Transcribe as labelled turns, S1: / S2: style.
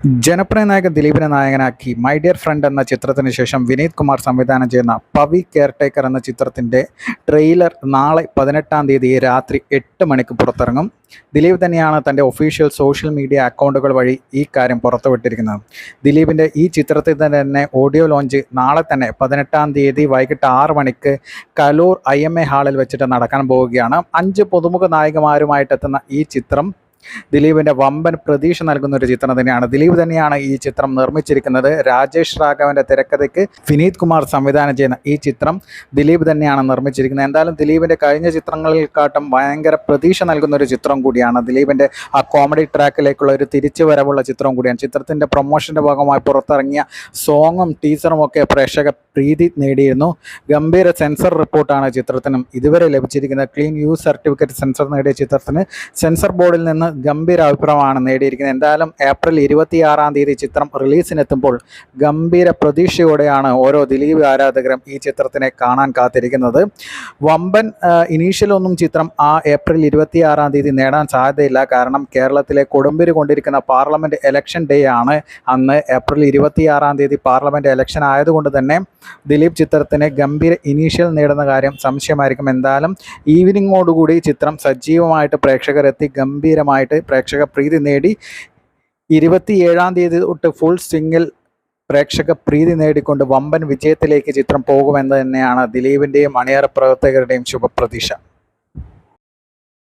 S1: ജനപ്രിയ നായകൻ ദിലീപിനെ നായകനാക്കി മൈ ഡിയർ ഫ്രണ്ട് എന്ന ചിത്രത്തിന് ശേഷം വിനീത് കുമാർ സംവിധാനം ചെയ്യുന്ന പവി കെയർടേക്കർ എന്ന ചിത്രത്തിന്റെ ട്രെയിലർ നാളെ പതിനെട്ടാം തീയതി രാത്രി എട്ട് മണിക്ക് പുറത്തിറങ്ങും. ദിലീപ് തന്നെയാണ് തന്റെ ഒഫീഷ്യൽ സോഷ്യൽ മീഡിയ അക്കൗണ്ടുകൾ വഴി ഈ കാര്യം പുറത്തുവിട്ടിരിക്കുന്നത്. ദിലീപിന്റെ ഈ ചിത്രത്തിൽ തന്നെ ഓഡിയോ ലോഞ്ച് നാളെ തന്നെ പതിനെട്ടാം തീയതി വൈകിട്ട് ആറ് മണിക്ക് കലൂർ ഐ ഹാളിൽ വെച്ചിട്ട് നടക്കാൻ പോവുകയാണ്. അഞ്ച് പുതുമുഖ നായകന്മാരുമായിട്ടെത്തുന്ന ഈ ചിത്രം ദിലീപിന്റെ വമ്പൻ പ്രതീക്ഷ നൽകുന്ന ഒരു ചിത്രം തന്നെയാണ്. ദിലീപ് തന്നെയാണ് ഈ ചിത്രം നിർമ്മിച്ചിരിക്കുന്നത്. രാജേഷ് രാഘവന്റെ തിരക്കഥയ്ക്ക് വിനീത് കുമാർ സംവിധാനം ചെയ്യുന്ന ഈ ചിത്രം ദിലീപ് തന്നെയാണ് നിർമ്മിച്ചിരിക്കുന്നത്. എന്തായാലും ദിലീപിന്റെ കഴിഞ്ഞ ചിത്രങ്ങളിൽക്കാട്ടും ഭയങ്കര പ്രതീക്ഷ നൽകുന്ന ഒരു ചിത്രം കൂടിയാണ്. ദിലീപിന്റെ ആ കോമഡി ട്രാക്കിലേക്കുള്ള ഒരു തിരിച്ചു വരവുള്ള ചിത്രം കൂടിയാണ്. ചിത്രത്തിന്റെ പ്രൊമോഷന്റെ ഭാഗമായി പുറത്തിറങ്ങിയ സോങ്ങും ടീസറും ഒക്കെ പ്രേക്ഷക പ്രീതി നേടിയിരുന്നു. ഗംഭീര സെൻസർ റിപ്പോർട്ടാണ് ചിത്രത്തിനും ഇതുവരെ ലഭിച്ചിരിക്കുന്ന ക്ലീൻ യൂസ് സർട്ടിഫിക്കറ്റ് സെൻസർ നേടിയ ചിത്രത്തിന് സെൻസർ ബോർഡിൽ നിന്ന് ഗംഭീര അഭിപ്രായമാണ് നേടിയിരിക്കുന്നത്. എന്തായാലും ഏപ്രിൽ ഇരുപത്തിയാറാം തീയതി ചിത്രം റിലീസിനെത്തുമ്പോൾ ഗംഭീര പ്രതീക്ഷയോടെയാണ് ഓരോ ദിലീപ് ആരാധകരും ഈ ചിത്രത്തിനെ കാണാൻ കാത്തിരിക്കുന്നത്. വമ്പൻ ഇനീഷ്യലൊന്നും ചിത്രം ആ ഏപ്രിൽ ഇരുപത്തിയാറാം തീയതി നേടാൻ സാധ്യതയില്ല. കാരണം കേരളത്തിലെ കൊടുമ്പിരി കൊണ്ടിരിക്കുന്ന പാർലമെന്റ് ഇലക്ഷൻ ഡേ ആണ്. അന്ന് ഏപ്രിൽ ഇരുപത്തിയാറാം തീയതി പാർലമെന്റ് ഇലക്ഷൻ ആയതുകൊണ്ട് തന്നെ ദിലീപ് ചിത്രത്തിന് ഗംഭീര ഇനീഷ്യൽ നേടുന്ന കാര്യം സംശയമായിരിക്കും. എന്തായാലും ഈവനിങ്ങോടുകൂടി ചിത്രം സജീവമായിട്ട് പ്രേക്ഷകരെത്തി ഗംഭീരമായിട്ട് പ്രേക്ഷക പ്രീതി നേടി. ഇരുപത്തിയേഴാം തീയതി തൊട്ട് ഫുൾ സ്വിങ്ങിൽ പ്രേക്ഷക പ്രീതി നേടിക്കൊണ്ട് വമ്പൻ വിജയത്തിലേക്ക് ചിത്രം പോകുമെന്ന് തന്നെയാണ് ദിലീപിന്റെയും അണിയറ പ്രവർത്തകരുടെയും ശുഭപ്രതീക്ഷ.